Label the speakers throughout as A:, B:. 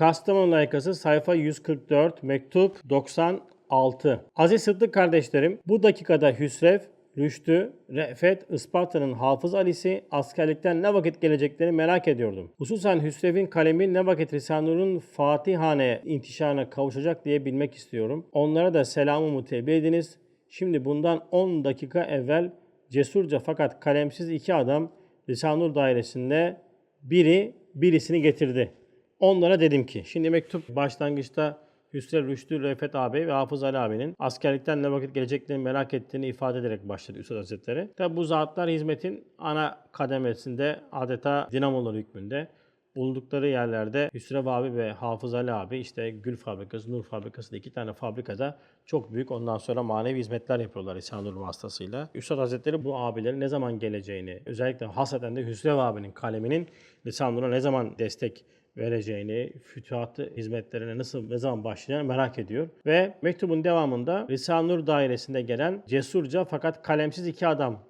A: Kastamonu layıkası sayfa 144, mektup 96. Aziz Sıddık kardeşlerim, bu dakikada Hüsrev, Rüştü, Re'fet, Isparta'nın Hafız Ali'si askerlikten ne vakit geleceklerini merak ediyordum. Hususen Hüsrev'in kalemi ne vakit Risale-i Fatihane intişarına kavuşacak diye bilmek istiyorum. Onlara da selamımı tebliğ ediniz. Şimdi bundan 10 dakika evvel cesurca fakat kalemsiz iki adam Risale-i dairesinde biri birisini getirdi. Onlara dedim ki, şimdi mektup başlangıçta Hüsrev Rüştü Refet abi ve Hafız Ali abinin askerlikten ne vakit geleceklerini merak ettiğini ifade ederek başladı Üstad Hazretleri. Tabi bu zatlar hizmetin ana kademesinde adeta dinamolar hükmünde bulundukları yerlerde Hüsrev abi ve Hafız Ali abi işte Gül Fabrikası, Nur Fabrikası iki tane fabrikada çok büyük ondan sonra manevi hizmetler yapıyorlar İsa Nur vasıtasıyla. Üstad Hazretleri bu abilerin ne zaman geleceğini, özellikle hasreten de Hüsrev abinin kaleminin Lisan Nur'a ne zaman destek vereceğini, fütuhatı hizmetlerine nasıl ne zaman başlayacağını merak ediyor. Ve mektubun devamında Risale-i Nur dairesinde gelen cesurca fakat kalemsiz iki adam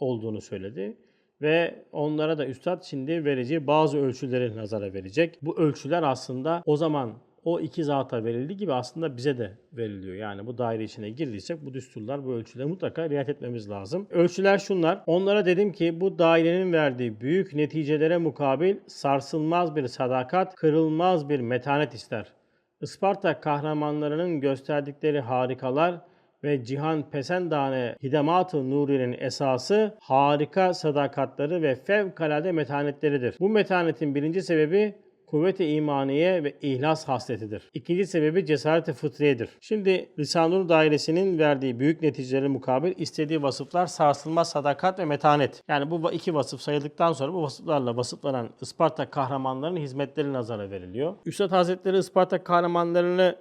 A: olduğunu söyledi. Ve onlara da Üstad şimdi vereceği bazı ölçüleri nazara verecek. Bu ölçüler aslında o zaman o iki zata verildiği gibi aslında bize de veriliyor. Yani bu daire içine girdiysek bu düsturlar, bu ölçülere mutlaka riayet etmemiz lazım. Ölçüler şunlar. Onlara dedim ki bu dairenin verdiği büyük neticelere mukabil sarsılmaz bir sadakat, kırılmaz bir metanet ister. Isparta kahramanlarının gösterdikleri harikalar ve cihan pesendane hidemat-ı nuriyenin esası harika sadakatları ve fevkalade metanetleridir. Bu metanetin birinci sebebi kuvvet-i imaniye ve ihlas hasletidir. İkinci sebebi cesaret-i fıtriyedir. Şimdi Lisanur dairesinin verdiği büyük neticeleri mukabil istediği vasıflar sarsılmaz sadakat ve metanet. Yani bu iki vasıf sayıldıktan sonra bu vasıflarla vasıflanan Isparta kahramanlarının hizmetleri nazara veriliyor. Üstad Hazretleri Isparta kahramanlarını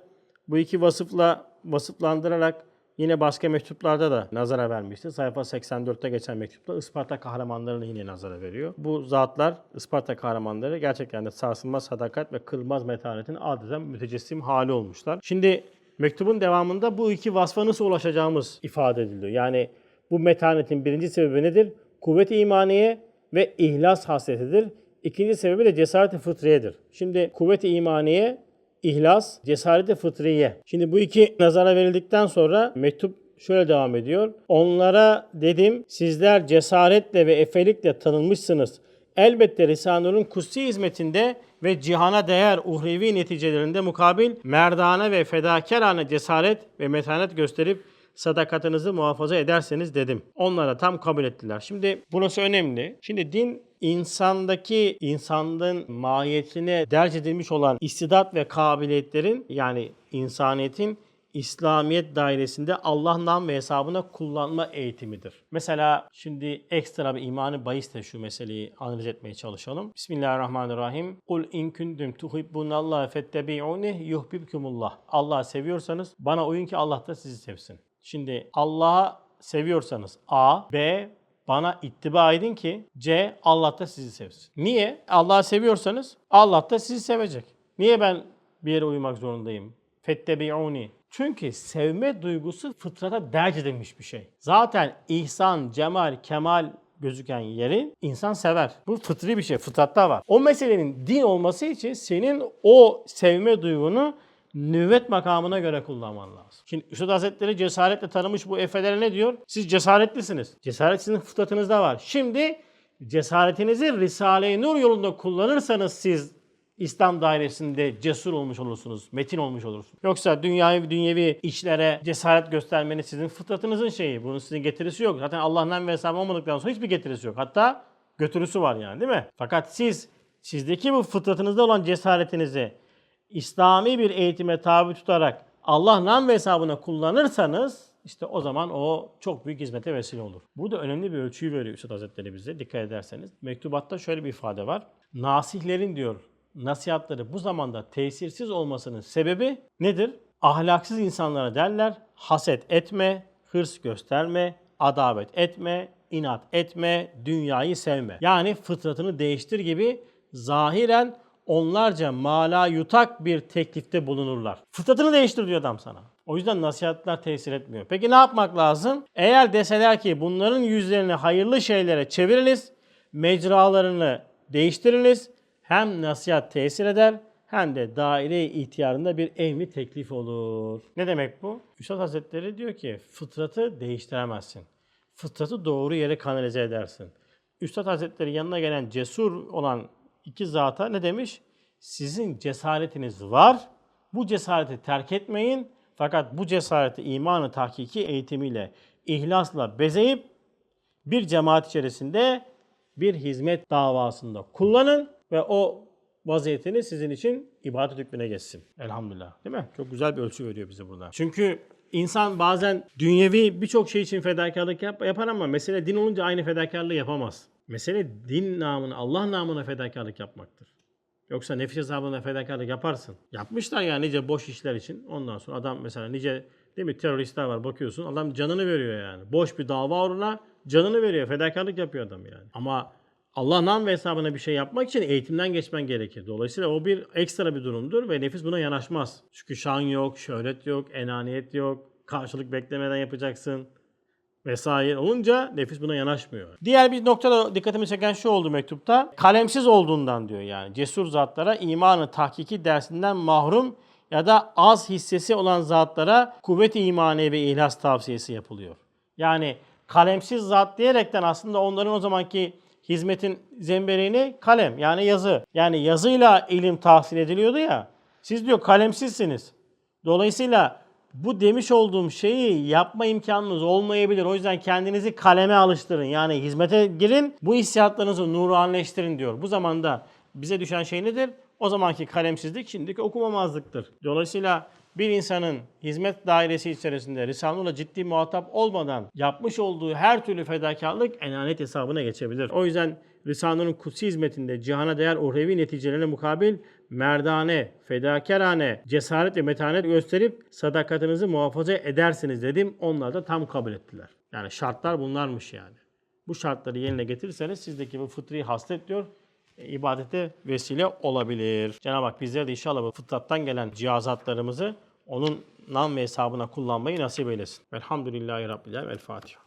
A: bu iki vasıfla vasıflandırarak Yine başka mektuplarda da nazara vermişti. Sayfa 84'te geçen mektupta Isparta kahramanlarını yine nazara veriyor. Bu zatlar Isparta kahramanları gerçekten de sarsılmaz sadakat ve kırılmaz metanetin adeta mütecessim hali olmuşlar. Şimdi mektubun devamında bu iki vasfa nasıl ulaşacağımız ifade ediliyor. Yani bu metanetin birinci sebebi nedir? Kuvvet-i imaniye ve ihlas hasretidir. İkinci sebebi de cesaret-i fıtriyedir. Şimdi kuvvet-i imaniye İhlas, cesareti fıtriye. Şimdi bu iki nazara verildikten sonra mektup şöyle devam ediyor. Onlara dedim sizler cesaretle ve efelikle tanınmışsınız. Elbette Risale-i Nur'un kutsi hizmetinde ve cihana değer uhrevi neticelerinde mukabil merdane ve fedakarane cesaret ve metanet gösterip sadakatinizi muhafaza ederseniz dedim. Onlara tam kabul ettiler. Şimdi burası önemli. Şimdi din insandaki insanlığın mahiyetine derc edilmiş olan istidat ve kabiliyetlerin yani insaniyetin İslamiyet dairesinde Allah nam ve hesabına kullanma eğitimidir. Mesela şimdi ekstra bir imanı bahisle şu meseleyi analiz etmeye çalışalım. Bismillahirrahmanirrahim. Kul in kuntum tuhibbunallaha fettebi'uni yuhibbukumullah. Allah'ı seviyorsanız bana uyun ki Allah da sizi sevsin. Şimdi Allah'ı seviyorsanız A, B bana ittiba edin ki C Allah da sizi sevsin. Niye? Allah'ı seviyorsanız Allah da sizi sevecek. Niye ben bir yere uymak zorundayım? Fettebi'uni. Çünkü sevme duygusu fıtrata derc edilmiş bir şey. Zaten ihsan, cemal, kemal gözüken yeri insan sever. Bu fıtri bir şey, fıtratta var. O meselenin din olması için senin o sevme duygunu nüvvet makamına göre kullanman lazım. Şimdi Üstad Hazretleri cesaretle tanımış bu efelere ne diyor? Siz cesaretlisiniz. Cesaret sizin fıtratınızda var. Şimdi cesaretinizi Risale-i Nur yolunda kullanırsanız siz İslam dairesinde cesur olmuş olursunuz, metin olmuş olursunuz. Yoksa dünyayı dünyevi işlere cesaret göstermeniz sizin fıtratınızın şeyi. Bunun sizin getirisi yok. Zaten Allah'tan ve hesabı olmadıktan sonra hiçbir getirisi yok. Hatta götürüsü var yani değil mi? Fakat siz sizdeki bu fıtratınızda olan cesaretinizi İslami bir eğitime tabi tutarak Allah nam ve hesabına kullanırsanız işte o zaman o çok büyük hizmete vesile olur. Burada önemli bir ölçüyü veriyor Üstad Hazretleri bize dikkat ederseniz. Mektubatta şöyle bir ifade var. Nasihlerin diyor nasihatları bu zamanda tesirsiz olmasının sebebi nedir? Ahlaksız insanlara derler haset etme, hırs gösterme, adavet etme, inat etme, dünyayı sevme. Yani fıtratını değiştir gibi zahiren onlarca mala yutak bir teklifte bulunurlar. Fıtratını değiştir diyor adam sana. O yüzden nasihatler tesir etmiyor. Peki ne yapmak lazım? Eğer deseler ki bunların yüzlerini hayırlı şeylere çeviriniz, mecralarını değiştiriniz, hem nasihat tesir eder hem de daire ihtiyarında bir emri teklif olur. Ne demek bu? Üstad Hazretleri diyor ki fıtratı değiştiremezsin. Fıtratı doğru yere kanalize edersin. Üstad Hazretleri yanına gelen cesur olan iki zata ne demiş? Sizin cesaretiniz var. Bu cesareti terk etmeyin. Fakat bu cesareti imanı tahkiki eğitimiyle, ihlasla bezeyip bir cemaat içerisinde bir hizmet davasında kullanın ve o vaziyetini sizin için ibadet hükmüne geçsin. Elhamdülillah. Değil mi? Çok güzel bir ölçü veriyor bize burada. Çünkü insan bazen dünyevi birçok şey için fedakarlık yap- yapar ama mesele din olunca aynı fedakarlığı yapamaz. Mesele din namına, Allah namına fedakarlık yapmaktır. Yoksa nefis hesabına fedakarlık yaparsın. Yapmışlar yani nice boş işler için. Ondan sonra adam mesela nice değil mi teröristler var bakıyorsun. Adam canını veriyor yani. Boş bir dava uğruna canını veriyor. Fedakarlık yapıyor adam yani. Ama Allah nam ve hesabına bir şey yapmak için eğitimden geçmen gerekir. Dolayısıyla o bir ekstra bir durumdur ve nefis buna yanaşmaz. Çünkü şan yok, şöhret yok, enaniyet yok, karşılık beklemeden yapacaksın vesaire olunca nefis buna yanaşmıyor. Diğer bir noktada dikkatimi çeken şu oldu mektupta. Kalemsiz olduğundan diyor yani. Cesur zatlara imanı tahkiki dersinden mahrum ya da az hissesi olan zatlara kuvvet-i ve ihlas tavsiyesi yapılıyor. Yani kalemsiz zat diyerekten aslında onların o zamanki hizmetin zembereğini kalem yani yazı. Yani yazıyla ilim tahsil ediliyordu ya. Siz diyor kalemsizsiniz. Dolayısıyla bu demiş olduğum şeyi yapma imkanınız olmayabilir. O yüzden kendinizi kaleme alıştırın. Yani hizmete girin. Bu hissiyatlarınızı nuranileştirin diyor. Bu zamanda bize düşen şey nedir? O zamanki kalemsizlik şimdiki okumamazlıktır. Dolayısıyla bir insanın hizmet dairesi içerisinde Risale'yle ciddi muhatap olmadan yapmış olduğu her türlü fedakarlık enanet hesabına geçebilir. O yüzden Risale'nin kutsi hizmetinde cihana değer uhrevi neticelerine mukabil merdane, fedakarane, cesaret ve metanet gösterip sadakatinizi muhafaza edersiniz dedim. Onlar da tam kabul ettiler. Yani şartlar bunlarmış yani. Bu şartları yerine getirirseniz sizdeki bu fıtri haslet diyor ibadete vesile olabilir. Cenab-ı Hak bizlere de inşallah bu fıtrattan gelen cihazatlarımızı onun nam ve hesabına kullanmayı nasip eylesin. Velhamdülillahi Rabbil. El Fatiha.